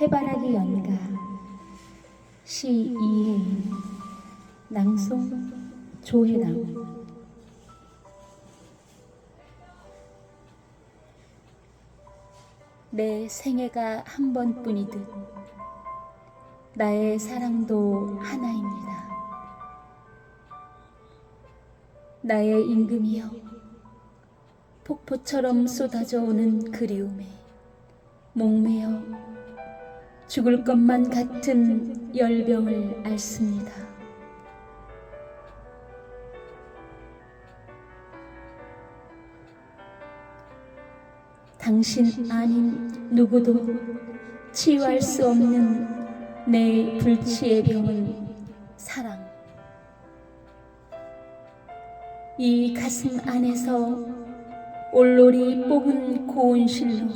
해바라기 연가? 시 이혜인 낭송 조혜남. 내 생애가 한 번뿐이듯 나의 사랑도 하나입니다. 나의 임금이여 폭포처럼 쏟아져 오는 그리움에 목매어 죽을 것만 같은 열병을 앓습니다. 당신 아닌 누구도 치유할 수 없는 내 불치의 병은 사랑. 이 가슴 안에서 올로리 뽑은 고운 실로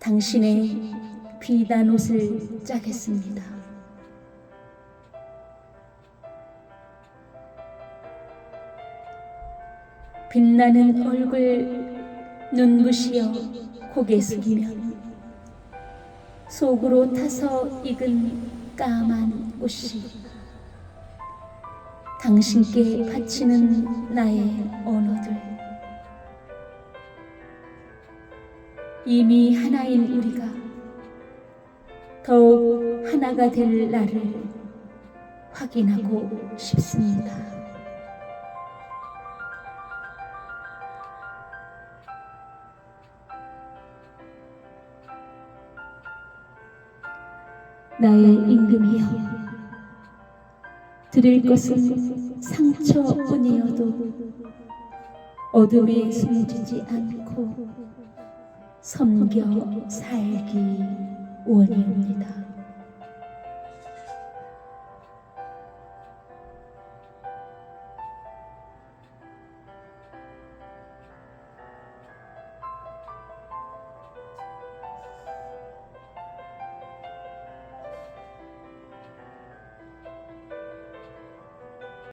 당신의 비단 옷을 짜겠습니다. 빛나는 얼굴 눈부시어 고개 숙이면 속으로 타서 익은 까만 꽃이 당신께 바치는 나의 언어들 이미 하나인 우리가 더욱 하나가 될 날을 확인하고 싶습니다. 나의 임금이여 드릴 것은 상처뿐이어도 어둠에 숨지지 않고 섬겨 살기 원이옵니다.